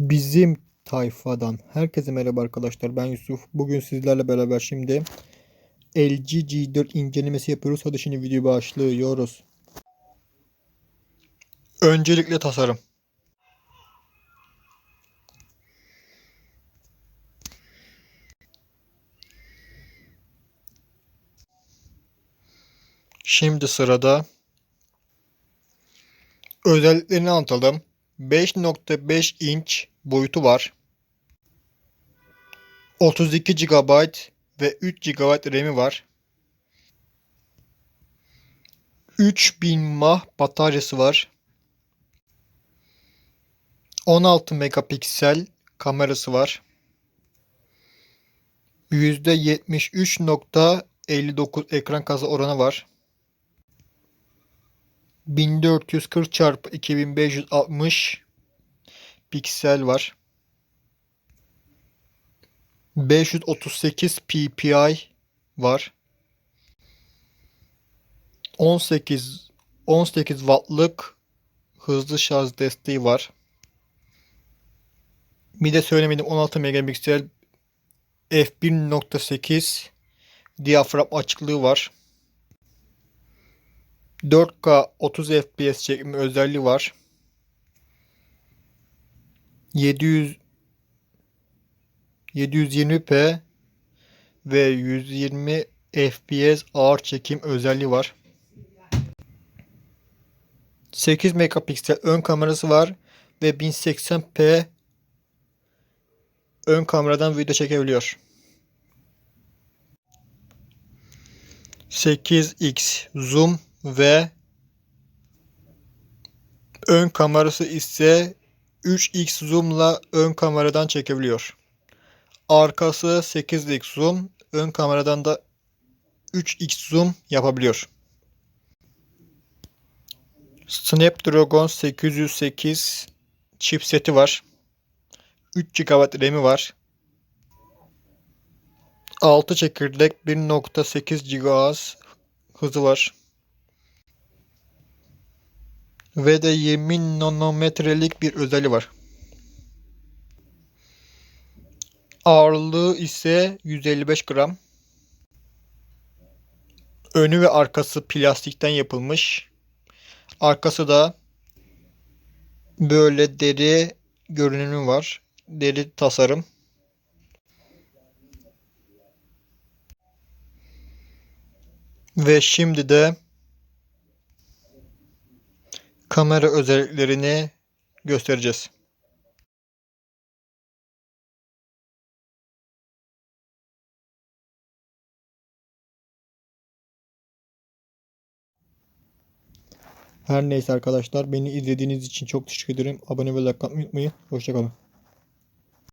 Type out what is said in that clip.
Bizim tayfadan herkese merhaba arkadaşlar. Ben Yusuf. Bugün sizlerle beraber şimdi LG G4 incelemesi yapıyoruz. Hadi şimdi video başlıyoruz. Öncelikle tasarım. Şimdi sırada özelliklerini anlatalım. 5.5 inç boyutu var. 32 GB ve 3 GB RAM'i var. 3000 mAh bataryası var. 16 megapiksel kamerası var. %73.59 ekran kasa oranı var. 1440 çarpı 2560 piksel var. 538 ppi var. 18 18 wattlık hızlı şarj desteği var. Bir de söylemedim 16 megapiksel f1.8 diyafram açıklığı var. 4K 30 FPS çekme özelliği var. 700 720p ve 120 FPS ağır çekim özelliği var. 8 megapiksel ön kamerası var ve 1080p ön kameradan video çekebiliyor. 8x zoom ve ön kamerası ise 3x zoom'la ön kameradan çekebiliyor. Arkası 8x zoom, ön kameradan da 3x zoom yapabiliyor. Snapdragon 808 chipseti var. 3 GB RAM'i var. 6 çekirdek 1.8 GHz hızı var. Ve de 20 nanometrelik bir özelliği var. Ağırlığı ise 155 gram. Önü ve arkası plastikten yapılmış. Arkası da böyle deri görünümü var. Deri tasarım. Ve şimdi de kamera özelliklerini göstereceğiz. Her neyse arkadaşlar beni izlediğiniz için çok teşekkür ederim. Abone ve like atmayı unutmayın. Hoşçakalın.